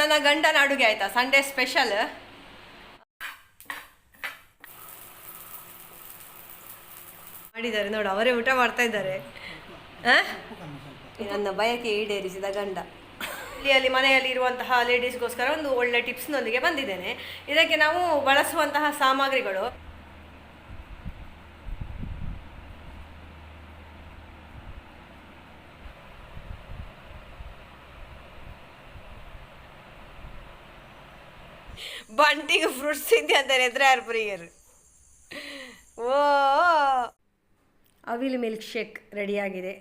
ನನ್ನ ಗಂಡನ ಅಡುಗೆ ಆಯ್ತಾ? ಸಂಡೇ ಸ್ಪೆಷಲ್ ಮಾಡಿದ್ದಾರೆ ನೋಡು, ಅವರೇ ಊಟ ಮಾಡ್ತಾ ಇದ್ದಾರೆ? ನನ್ನ ಬಯಕೆ ಈಡೇರಿಸಿದ ಗಂಡ. ಇಲ್ಲಿ ಅಲ್ಲಿ ಮನೆಯಲ್ಲಿ ಇರುವಂತಹ ಲೇಡೀಸ್ಗೋಸ್ಕರ ಒಂದು ಒಳ್ಳೆ ಟಿಪ್ಸ್ನೊಂದಿಗೆ ಬಂದಿದ್ದೇನೆ. ಇದಕ್ಕೆ ನಾವು ಬಳಸುವಂತಹ ಸಾಮಗ್ರಿಗಳು. ಬಂಟಿಗೆ ಫ್ರೂಟ್ಸ್ ತಿಂದಿ ಅಂತ ಎದುರು ಯಾರು ಪ್ರಿಯರು ಓ. ಅವಿಲ್ ಮಿಲ್ಕ್ ಶೇಕ್ ರೆಡಿಯಾಗಿದೆ.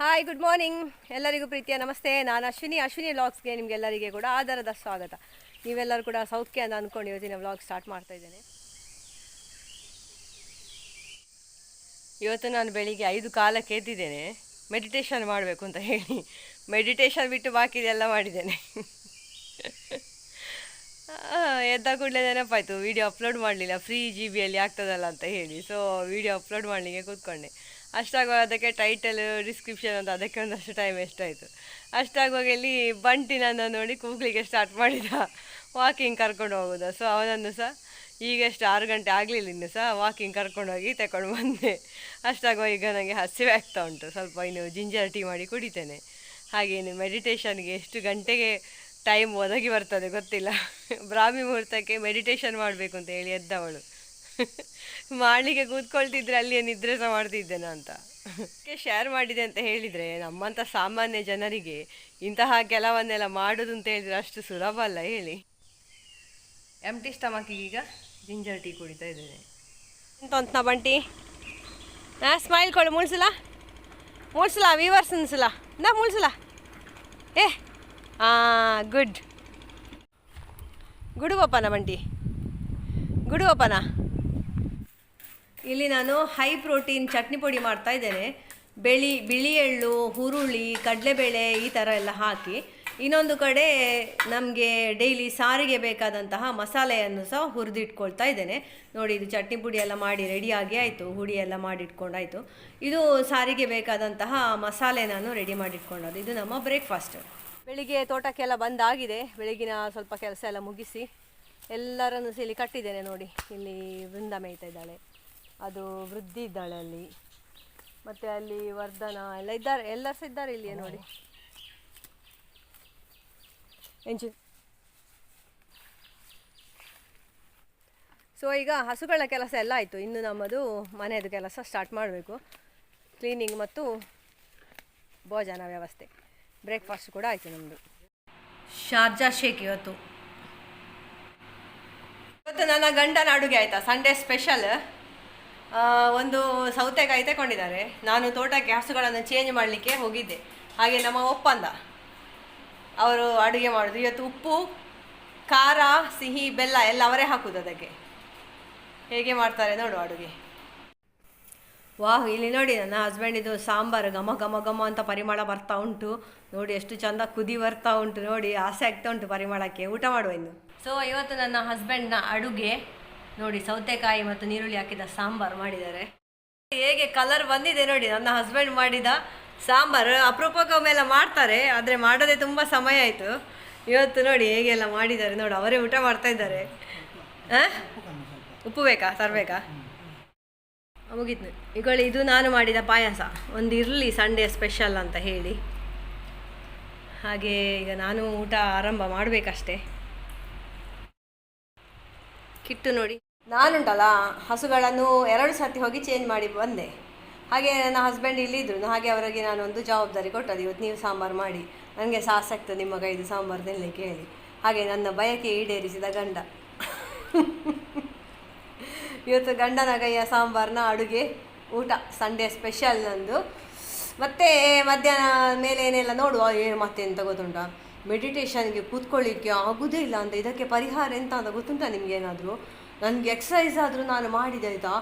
ಹಾಯ್ ಗುಡ್ ಮಾರ್ನಿಂಗ್ ಎಲ್ಲರಿಗೂ ಪ್ರೀತಿಯ ನಮಸ್ತೆ. ನಾನು ಅಶ್ವಿನಿ. ಅಶ್ವಿನಿ ವ್ಲಾಗ್ಸ್ಗೆ ನಿಮಗೆಲ್ಲರಿಗೆ ಕೂಡ ಆಧಾರದ ಸ್ವಾಗತ. ನೀವೆಲ್ಲರೂ ಕೂಡ ಸೌಖ್ಯ ಅಂತ ಅಂದ್ಕೊಂಡು ಇವತ್ತಿನ ವ್ಲಾಗ್ ಸ್ಟಾರ್ಟ್ ಮಾಡ್ತಾ ಇದ್ದೇನೆ. ಇವತ್ತು ನಾನು ಬೆಳಿಗ್ಗೆ ಐದು ಕಾಲಕ್ಕೆ ಎದ್ದಿದ್ದೇನೆ ಮೆಡಿಟೇಷನ್ ಮಾಡಬೇಕು ಅಂತ ಹೇಳಿ. ಮೆಡಿಟೇಷನ್ ಬಿಟ್ಟು ಬಾಕಿದೆಲ್ಲ ಮಾಡಿದ್ದೇನೆ. ಆ, ಎದ್ದ ಕೂಡಲೇ ನೆನಪಾಯಿತು. ವಿಡಿಯೋ ಅಪ್ಲೋಡ್ ಮಾಡಲಿಲ್ಲ. ಫ್ರೀ ಜಿ ಬಿಯಲ್ಲಿ ಆಗ್ತದಲ್ಲ ಅಂತ ಹೇಳಿ. ಸೊ ವಿಡಿಯೋ ಅಪ್ಲೋಡ್ ಮಾಡಲಿಕ್ಕೆ ಕೂತ್ಕೊಂಡೆ. ಅಷ್ಟಾಗುವಾಗ ಅದಕ್ಕೆ ಟೈಟಲ್ ಡಿಸ್ಕ್ರಿಪ್ಷನ್ ಅಂತ ಅದಕ್ಕೆ ಒಂದಷ್ಟು ಟೈಮ್ ಎಷ್ಟಾಯಿತು ಅಷ್ಟಾಗುವಾಗ ಇಲ್ಲಿ ಬಂಟಿ ನನ್ನ ನೋಡಿ ಕೂಗ್ಲಿಕ್ಕೆ ಸ್ಟಾರ್ಟ್ ಮಾಡಿದ. ವಾಕಿಂಗ್ ಕರ್ಕೊಂಡು ಹೋಗೋದು. ಸೊ ಅವನನ್ನು ಸಹ ಈಗಷ್ಟು ಆರು ಗಂಟೆ ಆಗಲಿಲ್ಲ ಇನ್ನು ಸಹ ವಾಕಿಂಗ್ ಕರ್ಕೊಂಡು ಹೋಗಿ ತಗೊಂಡು ಬಂದೆ. ಅಷ್ಟಾಗುವಾಗ ಈಗ ನನಗೆ ಹಸಿವೆ ಆಗ್ತಾ ಉಂಟು. ಸ್ವಲ್ಪ ಇನ್ನು ಜಿಂಜರ್ ಟೀ ಮಾಡಿ ಕುಡಿತೇನೆ. ಹಾಗೆ ಇನ್ನು ಮೆಡಿಟೇಷನ್ಗೆ ಎಷ್ಟು ಗಂಟೆಗೆ ಟೈಮ್ ಒದಗಿ ಬರ್ತದೆ ಗೊತ್ತಿಲ್ಲ. ಬ್ರಾಹ್ಮಿ ಮುಹೂರ್ತಕ್ಕೆ ಮೆಡಿಟೇಷನ್ ಮಾಡಬೇಕು ಅಂತ ಹೇಳಿ ಎದ್ದವಳು. ಮಾಡಲಿಕ್ಕೆ ಕೂತ್ಕೊಳ್ತಿದ್ರೆ ಅಲ್ಲಿಯೇ ನಿದ್ರೆ ಸಹ ಮಾಡ್ತಿದ್ದೇನೆ ಅಂತ ಶೇರ್ ಮಾಡಿದೆ ಅಂತ ಹೇಳಿದರೆ ನಮ್ಮಂಥ ಸಾಮಾನ್ಯ ಜನರಿಗೆ ಇಂತಹ ಕೆಲವನ್ನೆಲ್ಲ ಮಾಡೋದು ಅಂತ ಹೇಳಿದರೆ ಅಷ್ಟು ಸುಲಭ ಅಲ್ಲ ಹೇಳಿ. ಎಂಟಿ ಸ್ಟಮಕಿಗೆ ಈಗ ಜಿಂಜರ್ ಟೀ ಕುಡಿತಾ ಇದ್ದೇನೆ. ಎಂತ ಅಂತ ಬಂಟಿ? ನಾ ಸ್ಮೈಲ್ ಕೊಡು ಮುಳ್ಸಲ ಮುಳ್ಸಲ ವೀವರ್ಸ್ ಅನ್ಸಲ ನಾ ಮುಳ್ಸಲ ಏ ಹಾಂ ಗುಡ್ ಗುಡುವಪ್ಪನ ಬಂಟಿ? ಗುಡುವಪ್ಪನ ಇಲ್ಲಿ ನಾನು ಹೈ ಪ್ರೋಟೀನ್ ಚಟ್ನಿ ಪುಡಿ ಮಾಡ್ತಾ ಇದ್ದೇನೆ. ಬೆಳಿ, ಬಿಳಿ ಎಳ್ಳು, ಹುರುಳಿ, ಕಡಲೆಬೇಳೆ ಈ ಥರ ಎಲ್ಲ ಹಾಕಿ. ಇನ್ನೊಂದು ಕಡೆ ನಮಗೆ ಡೈಲಿ ಸಾರಿಗೆ ಬೇಕಾದಂತಹ ಮಸಾಲೆಯನ್ನು ಸಹ ಹುರಿದಿಟ್ಕೊಳ್ತಾ ಇದ್ದೇನೆ. ನೋಡಿ, ಇದು ಚಟ್ನಿ ಪುಡಿ ಎಲ್ಲ ಮಾಡಿ ರೆಡಿಯಾಗಿ ಆಯಿತು. ಹುಡಿ ಎಲ್ಲ ಮಾಡಿಟ್ಕೊಂಡಾಯಿತು. ಇದು ಸಾರಿಗೆ ಬೇಕಾದಂತಹ ಮಸಾಲೆ ನಾನು ರೆಡಿ ಮಾಡಿಟ್ಕೊಂಡದ್ದು. ಇದು ನಮ್ಮ ಬ್ರೇಕ್ಫಾಸ್ಟ್ ಬೆಳಿಗ್ಗೆ ತೋಟಕ್ಕೆಲ್ಲ ಬಂದಾಗಿದೆ. ಬೆಳಗಿನ ಸ್ವಲ್ಪ ಕೆಲಸ ಎಲ್ಲ ಮುಗಿಸಿ ಎಲ್ಲರನ್ನು ಇಲ್ಲಿ ಕಟ್ಟಿದ್ದೇನೆ ನೋಡಿ. ಇಲ್ಲಿ ವೃಂದ ಮೇಯ್ತಾ ಇದ್ದಾಳೆ. ಅದು ವೃದ್ಧಿ ಇದ್ದಾಳೆ ಅಲ್ಲಿ. ಮತ್ತು ಅಲ್ಲಿ ವರ್ಧನ ಎಲ್ಲ ಇದ್ದಾರೆ. ಎಲ್ಲರೂ ಸಹ ಇದ್ದಾರೆ ಇಲ್ಲಿಯೇ ನೋಡಿ. ಎಂಚು ಸೊ ಈಗ ಹಸುಗಳ ಕೆಲಸ ಎಲ್ಲ ಆಯಿತು. ಇನ್ನು ನಮ್ಮದು ಮನೆಯದು ಕೆಲಸ ಸ್ಟಾರ್ಟ್ ಮಾಡಬೇಕು. ಕ್ಲೀನಿಂಗ್ ಮತ್ತು ಭೋಜನ ವ್ಯವಸ್ಥೆ. ಬ್ರೇಕ್ಫಾಸ್ಟ್ ಕೂಡ ಆಯಿತು ನಮ್ಮದು ಶಾರ್ಜಾ ಶೇಕ್ ಇವತ್ತು. ಇವತ್ತು ನನ್ನ ಗಂಡನ ಅಡುಗೆ ಆಯಿತಾ? ಸಂಡೇ ಸ್ಪೆಷಲ್ ಒಂದು ಸೌತೆಕಾಯಿ ತಗೊಂಡಿದ್ದಾರೆ ನಾನು ತೋಟಕ್ಕೆ ಹಸುಗಳನ್ನು ಚೇಂಜ್ ಮಾಡಲಿಕ್ಕೆ ಹೋಗಿದ್ದೆ. ಹಾಗೆ ನಮ್ಮ ಒಪ್ಪಂದ. ಅವರು ಅಡುಗೆ ಮಾಡೋದು. ಇವತ್ತು ಉಪ್ಪು, ಖಾರ, ಸಿಹಿ, ಬೆಲ್ಲ ಎಲ್ಲ ಅವರೇ ಹಾಕೋದು ಅದಕ್ಕೆ. ಹೇಗೆ ಮಾಡ್ತಾರೆ ನೋಡು ಅಡುಗೆ. ವಾಹ್, ಇಲ್ಲಿ ನೋಡಿ ನನ್ನ ಹಸ್ಬೆಂಡಿದು ಸಾಂಬಾರು ಘಮ ಘಮ ಘಮ ಅಂತ ಪರಿಮಳ ಬರ್ತಾ ಉಂಟು. ನೋಡಿ ಎಷ್ಟು ಚಂದ ಕುದಿ ಬರ್ತಾ ಉಂಟು. ನೋಡಿ ಆಸೆ ಆಗ್ತಾ ಉಂಟು ಪರಿಮಳಕ್ಕೆ. ಊಟ ಮಾಡುವ ಇನ್ನು. ಸೊ ಇವತ್ತು ನನ್ನ ಹಸ್ಬೆಂಡ್ನ ಅಡುಗೆ ನೋಡಿ ಸೌತೆಕಾಯಿ ಮತ್ತು ನೀರುಳ್ಳಿ ಹಾಕಿದ ಸಾಂಬಾರು ಮಾಡಿದ್ದಾರೆ. ಹೇಗೆ ಕಲರ್ ಬಂದಿದೆ ನೋಡಿ ನನ್ನ ಹಸ್ಬೆಂಡ್ ಮಾಡಿದ ಸಾಂಬಾರು ಮೇಲೆ ಮಾಡ್ತಾರೆ, ಆದರೆ ಮಾಡೋದೇ ತುಂಬ ಸಮಯ ಆಯಿತು. ಇವತ್ತು ನೋಡಿ ಹೇಗೆಲ್ಲ ಮಾಡಿದ್ದಾರೆ ನೋಡಿ, ಅವರೇ ಊಟ ಮಾಡ್ತಾ ಇದ್ದಾರೆ? ಉಪ್ಪು ಬೇಕಾ ತರಬೇಕಾ ಮುಗಿದ್ನು ಈಗೊಳ್ಳಿ ಇದು ನಾನು ಮಾಡಿದ ಪಾಯಸ. ಒಂದು ಇರಲಿ ಸಂಡೇ ಸ್ಪೆಷಲ್ ಅಂತ ಹೇಳಿ. ಹಾಗೆ ಈಗ ನಾನು ಊಟ ಆರಂಭ ಮಾಡಬೇಕಷ್ಟೇ. ಕಿಟ್ಟು ನೋಡಿ. ನಾನುಂಟಲ್ಲ, ಹಸುಗಳನ್ನು ಎರಡು ಸರ್ತಿ ಹೋಗಿ ಚೇಂಜ್ ಮಾಡಿ ಬಂದೆ. ಹಾಗೆ ನನ್ನ ಹಸ್ಬೆಂಡ್ ಇಲ್ಲಿದ್ರು ಹಾಗೆ ಅವರಿಗೆ ನಾನು ಒಂದು ಜವಾಬ್ದಾರಿ ಕೊಟ್ಟದ್ದು, ಇವತ್ತು ನೀವು ಸಾಂಬಾರು ಮಾಡಿ. ನನಗೆ ಸಾಸಕ್ತ ನಿಮ್ಮ ಕೈದು ಸಾಂಬಾರು ತಿನ್ನಲಿಕ್ಕೆ ಹೇಳಿ. ಹಾಗೆ ನನ್ನ ಬಯಕೆ ಈಡೇರಿಸಿದ ಗಂಡ. ಇವತ್ತು ಗಂಡನ ಕೈಯ ಸಾಂಬಾರನ್ನ ಅಡುಗೆ ಊಟ ಸಂಡೇ ಸ್ಪೆಷಲ್ ನಂದು. ಮತ್ತೆ ಮಧ್ಯಾಹ್ನ ಮೇಲೆ ಏನೆಲ್ಲ ನೋಡುವ? ಏನು ಮತ್ತೆ ಎಂತ ಗೊತ್ತುಂಟ? ಮೆಡಿಟೇಷನ್ಗೆ ಕೂತ್ಕೊಳ್ಳಿಕ್ಕೆ ಆಗುದೇ ಇಲ್ಲ ಅಂತ, ಇದಕ್ಕೆ ಪರಿಹಾರ ಎಂತ ಅಂತ ಗೊತ್ತುಂಟಾ ನಿಮ್ಗೆ ಏನಾದರೂ ನನಗೆ ಎಕ್ಸಸೈಸ್ ಆದರೂ ನಾನು ಮಾಡಿದೆ ಆಯಿತಾ?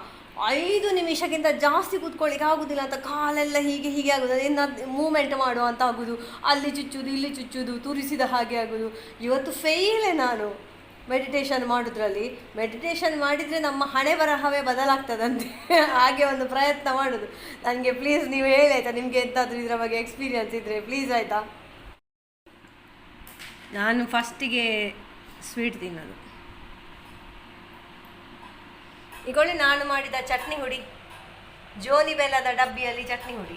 ಐದು ನಿಮಿಷಕ್ಕಿಂತ ಜಾಸ್ತಿ ಕೂತ್ಕೊಳ್ಳಿಕ್ಕೆ ಆಗುದಿಲ್ಲ ಅಂತ ಕಾಲೆಲ್ಲ ಹೀಗೆ ಹೀಗೆ ಆಗೋದು. ಇನ್ನು ಮೂಮೆಂಟ್ ಮಾಡುವ ಅಂತ ಆಗೋದು. ಅಲ್ಲಿ ಚುಚ್ಚುದು, ಇಲ್ಲಿ ಚುಚ್ಚುದು, ತುರಿಸಿದ ಹಾಗೆ ಆಗೋದು. ಇವತ್ತು ಫೇಲೇ ನಾನು. ಮೆಡಿಟೇಷನ್ ಮಾಡೋದ್ರಲ್ಲಿ. ಮೆಡಿಟೇಷನ್ ಮಾಡಿದರೆ ನಮ್ಮ ಹಣೆ ಬರಹವೇ ಬದಲಾಗ್ತದಂತೆ. ಹಾಗೆ ಒಂದು ಪ್ರಯತ್ನ ಮಾಡೋದು. ನನಗೆ ಪ್ಲೀಸ್ ನೀವು ಹೇಳಿ ಆಯಿತಾ? ನಿಮಗೆ ಎಂತಾದರೂ ಇದರ ಬಗ್ಗೆ ಎಕ್ಸ್ಪೀರಿಯನ್ಸ್ ಇದ್ದರೆ ಪ್ಲೀಸ್ ಆಯಿತಾ? ನಾನು ಫಸ್ಟಿಗೆ ಸ್ವೀಟ್ ತಿನ್ನೋದು. ಈಗೊಳ್ಳೆ ನಾನು ಮಾಡಿದ ಚಟ್ನಿ ಹುಡಿ, ಜೋನಿ ಬೆಲ್ಲದ ಡಬ್ಬಿಯಲ್ಲಿ ಚಟ್ನಿ ಹುಡಿ.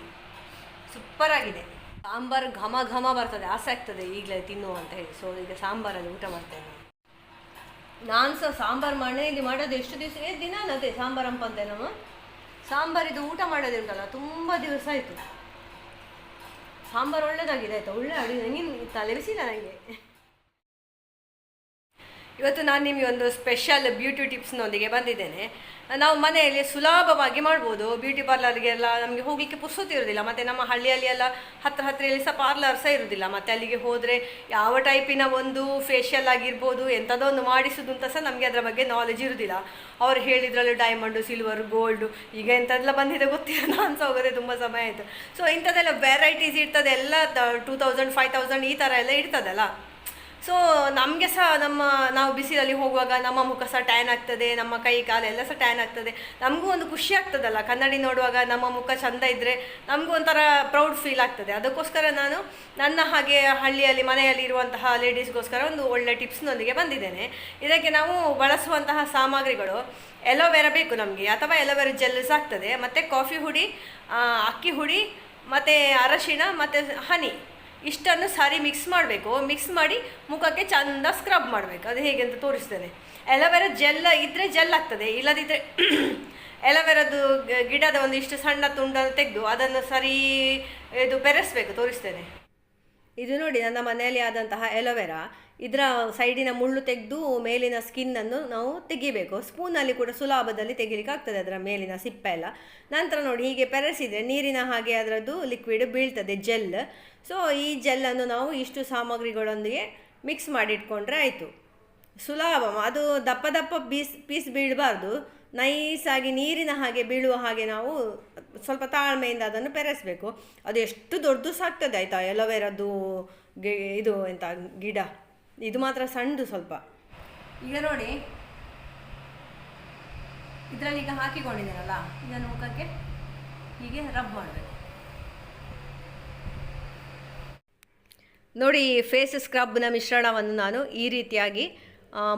ಸೂಪರ್ ಆಗಿದೆ. ಸಾಂಬಾರು ಘಮ ಘಮ ಬರ್ತದೆ, ಆಸೆ ಆಗ್ತದೆ ಈಗಲೇ ತಿನ್ನು ಅಂತ ಹೇಳಿ. ಸೊ ಈಗ ಸಾಂಬಾರಲ್ಲಿ ಊಟ ಮಾಡ್ತೇನೆ ನಾನು. ಸಹ ಸಾಂಬಾರು ಮನೆಯಲ್ಲಿ ಮಾಡೋದು ಎಷ್ಟು ದಿವಸ, ಏ ದಿನ ಅದೇ ಸಾಂಬಾರು ಅಂಪ ಅಂತೆ ನಮ್ಮ. ಸಾಂಬಾರಿದು ಊಟ ಮಾಡೋದು ಉಂಟಲ್ಲ, ತುಂಬ ದಿವಸ ಆಯಿತು. ಸಾಂಬಾರು ಒಳ್ಳೆಯದಾಗಿದೆ ಆಯಿತಾ? ಒಳ್ಳೆ ಅಡುಗೆ. ನನಗೆ ತಲೆ ಬಿಸಿಲ್ಲ ನನಗೆ ಇವತ್ತು ನಾನು ನಿಮಗೆ ಒಂದು ಸ್ಪೆಷಲ್ ಬ್ಯೂಟಿ ಟಿಪ್ಸ್ನೊಂದಿಗೆ ಬಂದಿದ್ದೇನೆ. ನಾವು ಮನೆಯಲ್ಲಿ ಸುಲಭವಾಗಿ ಮಾಡ್ಬೋದು. ಬ್ಯೂಟಿ ಪಾರ್ಲರ್ಗೆಲ್ಲ ನಮಗೆ ಹೋಗಲಿಕ್ಕೆ ಪುಸ್ತಕ ಇರೋದಿಲ್ಲ. ಮತ್ತು ನಮ್ಮ ಹಳ್ಳಿಯಲ್ಲಿ ಎಲ್ಲ ಹತ್ತಿರ ಹತ್ತಿರಲ್ಲಿ ಸಹ ಪಾರ್ಲರ್ ಸಹ ಇರೋದಿಲ್ಲ. ಮತ್ತು ಅಲ್ಲಿಗೆ ಹೋದರೆ ಯಾವ ಟೈಪಿನ ಒಂದು ಫೇಶಿಯಲ್ ಆಗಿರ್ಬೋದು ಎಂಥದೋ ಒಂದು ಮಾಡಿಸೋದು ಅಂತ ಸಹ ನಮಗೆ ಅದರ ಬಗ್ಗೆ ನಾಲೆಜ್ ಇರೋದಿಲ್ಲ. ಅವ್ರು ಹೇಳಿದ್ರಲ್ಲಿ ಡೈಮಂಡು ಸಿಲ್ವರ್ ಗೋಲ್ಡು ಈಗ ಎಂಥದ್ದೆಲ್ಲ ಬಂದಿದೆ ಗೊತ್ತಿಲ್ಲ. ನಾನು ಸಹ ಹೋಗೋದೇ ತುಂಬ ಸಮಯ ಆಯಿತು. ಸೊ ಇಂಥದ್ದೆಲ್ಲ ವೆರೈಟೀಸ್ ಇರ್ತದೆ. ಎಲ್ಲ ಟೂ ತೌಸಂಡ್ ಫೈವ್ ತೌಸಂಡ್ ಈ ಥರ ಎಲ್ಲ ಇರ್ತದಲ್ಲ. ಸೊ ನಮಗೆ ಸಹ ನಮ್ಮ, ನಾವು ಬಿಸಿಲಲ್ಲಿ ಹೋಗುವಾಗ ನಮ್ಮ ಮುಖ ಸಹ ಟ್ಯಾನ್ ಆಗ್ತದೆ, ನಮ್ಮ ಕೈ ಕಾಲು ಎಲ್ಲ ಸಹ ಟ್ಯಾನ್ ಆಗ್ತದೆ. ನಮಗೂ ಒಂದು ಖುಷಿ ಆಗ್ತದಲ್ಲ, ಕನ್ನಡಿ ನೋಡುವಾಗ ನಮ್ಮ ಮುಖ ಚಂದ ಇದ್ದರೆ ನಮಗೂ ಒಂಥರ ಪ್ರೌಡ್ ಫೀಲ್ ಆಗ್ತದೆ. ಅದಕ್ಕೋಸ್ಕರ ನಾನು ನನ್ನ ಹಾಗೆ ಹಳ್ಳಿಯಲ್ಲಿ, ಮನೆಯಲ್ಲಿ ಇರುವಂತಹ ಲೇಡೀಸ್ಗೋಸ್ಕರ ಒಂದು ಒಳ್ಳೆ ಟಿಪ್ಸ್ನೊಂದಿಗೆ ಬಂದಿದ್ದೇನೆ. ಇದಕ್ಕೆ ನಾವು ಬಳಸುವಂತಹ ಸಾಮಗ್ರಿಗಳು ಎಲೋವೆರ ಬೇಕು ನಮಗೆ, ಅಥವಾ ಎಲೋವೆರ ಜೆಲ್ ಆಗ್ತದೆ. ಮತ್ತು ಕಾಫಿ ಹುಡಿ ಅಕ್ಕಿ ಹುಡಿ, ಮತ್ತು ಅರಶಿಣ, ಮತ್ತು ಹನಿ. ಇಷ್ಟನ್ನು ಸಾರಿ ಮಿಕ್ಸ್ ಮಾಡಬೇಕು. ಮಿಕ್ಸ್ ಮಾಡಿ ಮುಖಕ್ಕೆ ಚಂದ ಸ್ಕ್ರಬ್ ಮಾಡಬೇಕು. ಅದು ಹೇಗೆ ಅಂತ ತೋರಿಸ್ತೇನೆ. ಎಲವೆರ ಜೆಲ್ ಇದ್ದರೆ ಜೆಲ್ ಆಗ್ತದೆ. ಇಲ್ಲದಿದ್ದರೆ ಎಲವೆರದ್ದು ಗಿಡದ ಒಂದು ಇಷ್ಟು ಸಣ್ಣ ತುಂಡನ್ನು ತೆಗೆದು ಅದನ್ನು ಸರಿ ಇದು ಬೆರೆಸಬೇಕು, ತೋರಿಸ್ತೇನೆ. ಇದು ನೋಡಿ, ನನ್ನ ಮನೆಯಲ್ಲಿ ಆದಂತಹ ಎಲೋವೆರಾ ಇದರ ಸೈಡಿನ ಮುಳ್ಳು ತೆಗೆದು ಮೇಲಿನ ಸ್ಕಿನ್ನನ್ನು ನಾವು ತೆಗಿಬೇಕು. ಸ್ಪೂನಲ್ಲಿ ಕೂಡ ಸುಲಭದಲ್ಲಿ ತೆಗಿಲಿಕ್ಕೆ ಆಗ್ತದೆ ಅದರ ಮೇಲಿನ ಸಿಪ್ಪೆ ಎಲ್ಲ. ನಂತರ ನೋಡಿ ಹೀಗೆ ಪೆರೆಸಿದರೆ ನೀರಿನ ಹಾಗೆ ಅದರದ್ದು ಲಿಕ್ವಿಡ್ ಬೀಳ್ತದೆ ಜೆಲ್ ಸೊ ಈ ಜೆಲ್ಲನ್ನು ನಾವು ಇಷ್ಟು ಸಾಮಗ್ರಿಗಳೊಂದಿಗೆ ಮಿಕ್ಸ್ ಮಾಡಿಟ್ಕೊಂಡ್ರೆ ಆಯಿತು. ಸುಲಭ. ಅದು ದಪ್ಪ ದಪ್ಪ ಪೀಸ್ ಪೀಸ್ ಬೀಳಬಾರ್ದು. ನೈಸಾಗಿ ನೀರಿನ ಹಾಗೆ ಬೀಳುವ ಹಾಗೆ ನಾವು ಸ್ವಲ್ಪ ತಾಳ್ಮೆಯಿಂದ ಅದನ್ನು ಪೆರೆಸಬೇಕು ಅದು ಎಷ್ಟು ದೊಡ್ಡದು ಸಾಕ್ತದೆ ಆಯಿತಾ? ಎಲೋವೆರದ್ದು ಗಿ ಇದು ಎಂತ ಗಿಡ. ಇದು ಮಾತ್ರ ಸಣ್ಣದು ಸ್ವಲ್ಪ. ಈಗ ನೋಡಿ. ಇದರಲ್ಲಿ ಈಗ ಹಾಕಿಕೊಂಡಿದ್ದೀನಲ್ಲ ಈಗ ಮುಖಕ್ಕೆ ಹೀಗೆ ರಬ್ ಮಾಡಬೇಕು. ನೋಡಿ ಫೇಸ್ ಸ್ಕ್ರಬ್ನ ಮಿಶ್ರಣವನ್ನು ನಾನು ಈ ರೀತಿಯಾಗಿ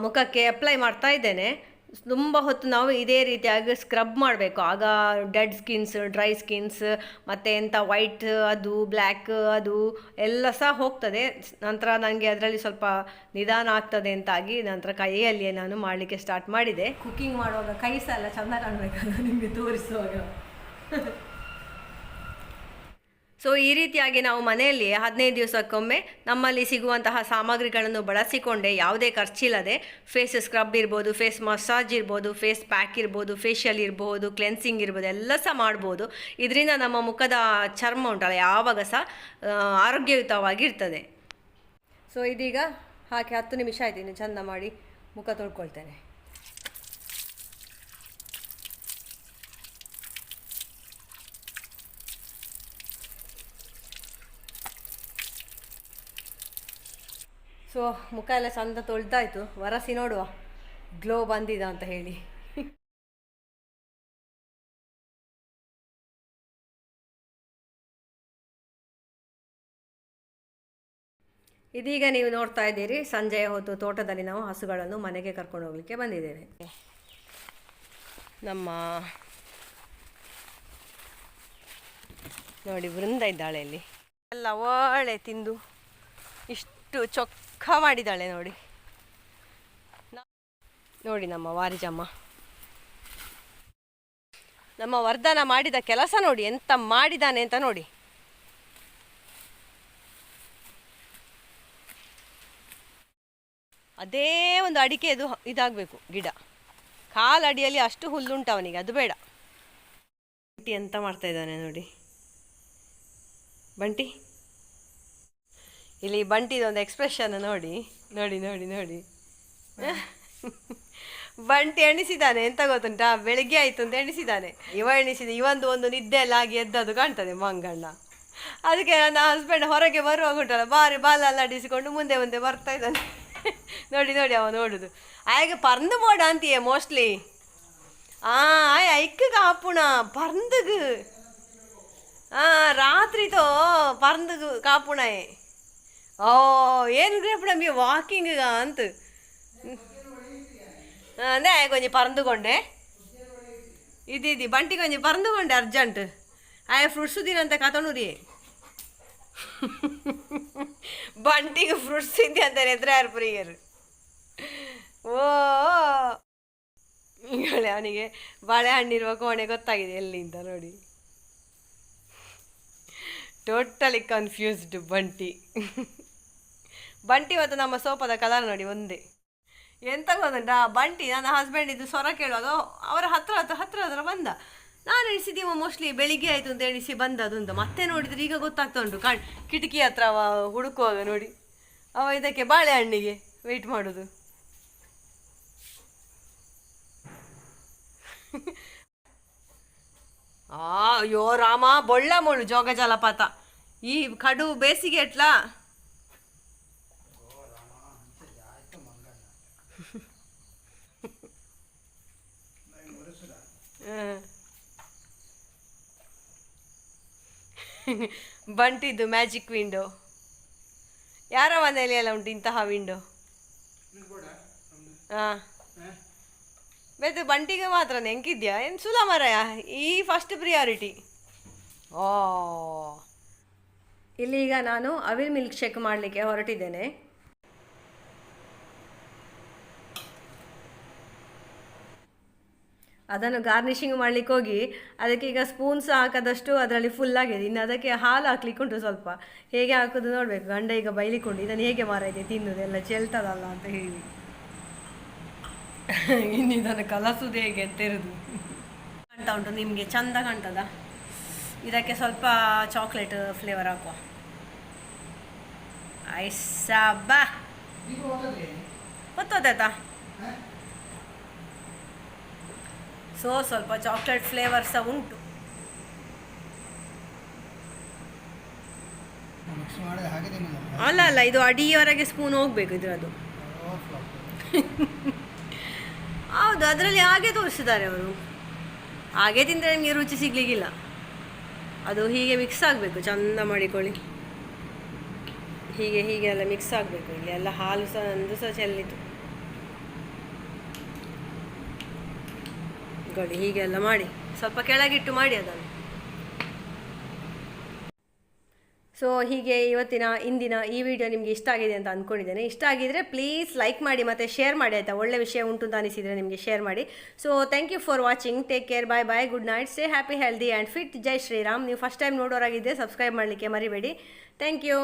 ಮುಖಕ್ಕೆ ಅಪ್ಲೈ ಮಾಡ್ತಾ ಇದ್ದೇನೆ. ತುಂಬ ಹೊತ್ತು ನಾವು ಇದೇ ರೀತಿಯಾಗಿ ಸ್ಕ್ರಬ್ ಮಾಡಬೇಕು. ಆಗ ಡೆಡ್ ಸ್ಕಿನ್ಸ್ ಡ್ರೈ ಸ್ಕಿನ್ಸ್ ಮತ್ತು ಎಂಥ ವೈಟ್ ಅದು ಬ್ಲ್ಯಾಕ್ ಅದು ಎಲ್ಲ ಸಹ ಹೋಗ್ತದೆ. ನಂತರ ನನಗೆ ಅದರಲ್ಲಿ ಸ್ವಲ್ಪ ನಿಧಾನ ಆಗ್ತದೆ ಅಂತಾಗಿ ನಂತರ ಕೈಯಲ್ಲಿಯೇ ನಾನು ಮಾಡಲಿಕ್ಕೆ ಸ್ಟಾರ್ಟ್ ಮಾಡಿದೆ. ಕುಕ್ಕಿಂಗ್ ಮಾಡುವಾಗ ಕೈ ಸಹ ಎಲ್ಲ ಚೆಂದ ಕಾಣಬೇಕಲ್ಲ ನಿಮಗೆ ತೋರಿಸುವಾಗ? ಸೊ ಈ ರೀತಿಯಾಗಿ ನಾವು ಮನೆಯಲ್ಲಿ ಹದಿನೈದು ದಿವಸಕ್ಕೊಮ್ಮೆ ನಮ್ಮಲ್ಲಿ ಸಿಗುವಂತಹ ಸಾಮಗ್ರಿಗಳನ್ನು ಬಳಸಿಕೊಂಡೇ ಯಾವುದೇ ಖರ್ಚಿಲ್ಲದೆ ಫೇಸ್ ಸ್ಕ್ರಬ್ ಇರ್ಬೋದು ಫೇಸ್ ಮಸಾಜ್ ಇರ್ಬೋದು ಫೇಸ್ ಪ್ಯಾಕ್ ಇರ್ಬೋದು ಫೇಶಿಯಲ್ ಇರ್ಬೋದು ಕ್ಲೆನ್ಸಿಂಗ್ ಇರ್ಬೋದು, ಎಲ್ಲ ಸಹ ಮಾಡ್ಬೋದು. ಇದರಿಂದ ನಮ್ಮ ಮುಖದ ಚರ್ಮ ಉಂಟಲ್ಲ, ಯಾವಾಗ ಸಹ ಆರೋಗ್ಯಯುತವಾಗಿರ್ತದೆ ಸೊ ಇದೀಗ ಹಾಕಿ ಹತ್ತು ನಿಮಿಷ ಆಯ್ತು, ಇನ್ನು ಚಂದ ಮಾಡಿ ಮುಖ ತೊಳ್ಕೊಳ್ತೇನೆ. ಸೊ ಮುಖ ಎಲ್ಲ ಚಂದ ತೊಳ್ದಾಯ್ತು. ವರಸಿ ನೋಡುವ. ಗ್ಲೋ ಬಂದಿದ ಅಂತ ಹೇಳಿ. ಇದೀಗ ನೀವು ನೋಡ್ತಾ ಇದ್ದೀರಿ, ಸಂಜೆಯ ಹೊತ್ತು ತೋಟದಲ್ಲಿ ನಾವು ಹಸುಗಳನ್ನು ಮನೆಗೆ ಕರ್ಕೊಂಡು ಹೋಗ್ಲಿಕ್ಕೆ ಬಂದಿದ್ದೇವೆ. ನಮ್ಮ ನೋಡಿ ವೃಂದ ಇದ್ದಾಳೆ ಇಲ್ಲಿ. ಎಲ್ಲ ಒಳ್ಳೆ ತಿಂದು, ಇಷ್ಟು ಚೊಕ್ಕ ಮಾಡಿದ್ದಾಳೆ ನೋಡಿ. ನೋಡಿ ನಮ್ಮ ವಾರಿಜಮ್ಮ. ನಮ್ಮ ವರ್ಧನ ಮಾಡಿದ ಕೆಲಸ ನೋಡಿ, ಎಂತ ಮಾಡಿದಾನೆ ಅಂತ ನೋಡಿ. ಅದೇ ಒಂದು ಅಡಿಕೆ ಇದು ಇದಾಗಬೇಕು ಗಿಡ. ಕಾಲಡಿಯಲ್ಲಿ ಅಷ್ಟು ಹುಲ್ಲುಂಟು ಅವನಿಗೆ, ಅದು ಬೇಡ. ಬಂಟಿ ಎಂತ ಮಾಡ್ತಾ ಇದ್ದಾನೆ ನೋಡಿ. ಬಂಟಿ? ಇಲ್ಲಿ ಬಂಟಿದೊಂದು ಎಕ್ಸ್ಪ್ರೆಷನ್ ನೋಡಿ ನೋಡಿ ನೋಡಿ ನೋಡಿ. ಬಂಟಿ ಎಣಿಸಿದ್ದಾನೆ, ಎಂತ ಗೊತ್ತುಂಟಾ? ಬೆಳಿಗ್ಗೆ ಆಯ್ತು ಅಂತ ಎಣಿಸಿದ್ದಾನೆ. ಇವ ಎಣಿಸಿದ ಇವಂದು ಒಂದು ನಿದ್ದೆ ಎಲ್ಲ ಆಗಿ ಎದ್ದದು ಕಾಣ್ತದೆ ಮಂಗಣ್ಣ ಅದಕ್ಕೆ ನನ್ನ ಹಸ್ಬೆಂಡ್ ಹೊರಗೆ ಬರುವಾಗ ಉಂಟಲ್ಲ ಬಾರಿ ಬಾಲ ಅಲ್ಲಾಡಿಸಿಕೊಂಡು ಮುಂದೆ ಮುಂದೆ ಬರ್ತಾ ಇದ್ದಾನೆ. ನೋಡಿ ನೋಡಿ ಅವ ನೋಡುದು ಆಗ ಪರ್ಂದು ಮೋಡ ಅಂತೀಯ ಮೋಸ್ಟ್ಲಿ ಆ, ಆಯ್ ಐಕ್ಕಗ ಆಪುಣ ಪರ್ಂದಗ್. ಆ, ರಾತ್ರಿತೋ ಪರ್ಂದಗ್ ಕಾಪುಣಯ್ ಓ, ಏನು ರೇಪು ನಮಗೆ ವಾಕಿಂಗ್ ಅಂತ. ಅಂದೆ ಕೊಂಚ ಪರಂದುಕೊಂಡೆ. ಇದು ಇದು ಬಂಟಿ ಕೊಂಚ ಪರಂದುಕೊಂಡೆ ಅರ್ಜೆಂಟ್ ಆಯ ಫ್ರೂಟ್ಸ್ ದಿನಂತ ಕತಣೂರಿ. ಬಂಟಿಗೆ ಫ್ರೂಟ್ಸ್ ಇದ್ದೆ ಅಂತ ಎದುರು ಯಾರು ಓ ಹೇಳಿ ಅವನಿಗೆ ಬಾಳೆಹಣ್ಣಿರುವ ಕೋಣೆ ಗೊತ್ತಾಗಿದೆ ಎಲ್ಲಿಂದ ನೋಡಿ. ಟೋಟಲಿ ಕನ್ಫ್ಯೂಸ್ಡ್ ಬಂಟಿ. ಬಂಟಿ ಮತ್ತು ನಮ್ಮ ಸೋಪದ ಕಲರ್ ನೋಡಿ ಒಂದೇ. ಎಂತ ಗೊತ್ತುಂಟಾ? ಬಂಟಿ ನನ್ನ ಹಸ್ಬೆಂಡ್ ಇದು ಸ್ವರ ಕೇಳುವಾಗ ಅವರ ಹತ್ರ ಹತ್ರ ಹತ್ರ ಹತ್ರ ಬಂದ. ನಾನು ಎಣಿಸಿದ್ದೀವ ಮೋಸ್ಟ್ಲಿ ಬೆಳಿಗ್ಗೆ ಆಯಿತು ಅಂತ ಎಣಿಸಿ ಬಂದ ಅದೊಂದು ಮತ್ತೆ ನೋಡಿದ್ರೆ ಈಗ ಗೊತ್ತಾಗ್ತಾ ಉಂಟು ಕಣ್, ಕಿಟಕಿ ಹತ್ರ ಹುಡುಕುವಾಗ ನೋಡಿ. ಅವ ಇದಕ್ಕೆ ಬಾಳೆಹಣ್ಣಿಗೆ ವೆಯ್ಟ್ ಮಾಡೋದು. ಆ, ಅಯ್ಯೋ ರಾಮ ಬೊಳ್ಳ ಮುಳು ಜೋಗ ಜಲಪಾತ. ಈ ಕಡು ಬೇಸಿಗೆ ಎಟ್ಲಾ? ಬಂಟಿದ್ದು ಮ್ಯಾಜಿಕ್ ವಿಂಡೋ. ಯಾರ ಮನೆಯಲ್ಲಿ ಎಲ್ಲ ಉಂಟು ಇಂತಹ ವಿಂಡೋ? ಹಾಂ. ಬೇತು ಬಂಟಿಗೆ ಮಾತ್ರ ನೆಂಕಿದ್ಯಾ ಏನು ಸುಲ ಮರಯ? ಈ ಫಸ್ಟ್ ಪ್ರಿಯಾರಿಟಿ ಓ. ಇಲ್ಲಿ ಈಗ ನಾನು ಅವಿಲ್ ಮಿಲ್ಕ್ ಶೇಕ್ ಮಾಡಲಿಕ್ಕೆ ಹೊರಟಿದ್ದೇನೆ. ಅದನ್ನು ಗಾರ್ನಿಷಿಂಗ್ ಮಾಡ್ಲಿಕ್ಕೆ ಹೋಗಿ ಅದಕ್ಕೆ ಈಗ ಸ್ಪೂನ್ಸ್ ಹಾಕದಷ್ಟು ಅದರಲ್ಲಿ ಫುಲ್ ಆಗಿದೆ. ಇನ್ನು ಅದಕ್ಕೆ ಹಾಲು ಹಾಕ್ಲಿಕ್ಕೆ ಉಂಟು ಸ್ವಲ್ಪ. ಹೇಗೆ ಹಾಕೋದು ನೋಡಬೇಕು. ಗಂಡ ಈಗ ಬೈಲಿಕೊಂಡು ಇದನ್ನು ಹೇಗೆ ಮಾರೈತೆ ತಿನ್ನೋದು? ಎಲ್ಲ ಚೆಲ್ತದಲ್ಲ ಅಂತ ಹೇಳಿ. ಇನ್ನು ಇದನ್ನು ಕಲಸುದು ಹೇಗೆ ಅಂತ ಇರೋದು ಕಾಣ್ತಾ ಉಂಟು. ನಿಮಗೆ ಚಂದ ಕಾಣ್ತದ? ಇದಕ್ಕೆ ಸ್ವಲ್ಪ ಚಾಕ್ಲೇಟ್ ಫ್ಲೇವರ್ ಹಾಕುವ. ಐಸಬ್ಬ ಗೊತ್ತಾಯ್ತಾ ಸೊ ಸ್ವಲ್ಪ ಚಾಕ್ಲೇಟ್ ಫ್ಲೇವರ್ ಸಹ ಉಂಟು. ಅಲ್ಲ ಅಲ್ಲ ಇದು ಅಡಿಯವರೆಗೆ ಸ್ಪೂನ್ ಹೋಗ್ಬೇಕು ಇದ್ರದ್ದು. ಹೌದು ಅದರಲ್ಲಿ ಹಾಗೆ ತೋರಿಸಿದ್ದಾರೆ ಅವರು. ಹಾಗೆ ತಿಂದರೆ ನಿಮಗೆ ರುಚಿ ಸಿಗ್ಲಿಕ್ಕಿಲ್ಲ. ಅದು ಹೀಗೆ ಮಿಕ್ಸ್ ಆಗಬೇಕು ಚಂದ ಮಾಡಿಕೊಳ್ಳಿ. ಹೀಗೆ ಹೀಗೆ ಎಲ್ಲ ಮಿಕ್ಸ್ ಆಗಬೇಕು ಇಲ್ಲಿ ಎಲ್ಲ ಹಾಲು ಸಹ ಒಂದು ಸಹ ಚೆಲ್ಲಿತು. ಗೊಡಿ ಹೀಗೆಲ್ಲ ಮಾಡಿ, ಸ್ವಲ್ಪ ಕೆಳಗಿಟ್ಟು ಮಾಡಿ ಅದನ್ನು. ಸೊ ಹೀಗೆ ಇವತ್ತಿನ, ಇಂದಿನ ಈ ವಿಡಿಯೋ ನಿಮಗೆ ಇಷ್ಟ ಆಗಿದೆ ಅಂತ ಅಂದ್ಕೊಂಡಿದ್ದೇನೆ. ಇಷ್ಟ ಆಗಿದ್ರೆ ಪ್ಲೀಸ್ ಲೈಕ್ ಮಾಡಿ ಮತ್ತು ಶೇರ್ ಮಾಡಿ ಆಯಿತಾ? ಒಳ್ಳೆ ವಿಷಯ ಉಂಟು ಅಂತ ಅನಿಸಿದರೆ ನಿಮಗೆ ಶೇರ್ ಮಾಡಿ. So thank you for watching take care bye bye good night stay happy healthy and fit ಜೈ ಶ್ರೀರಾಮ್ ನೀವು ಫಸ್ಟ್ ಟೈಮ್ ನೋಡೋರಾಗಿದ್ದೆ ಸಬ್ಸ್ಕ್ರೈಬ್ ಮಾಡಲಿಕ್ಕೆ ಮರಿಬೇಡಿ. Thank you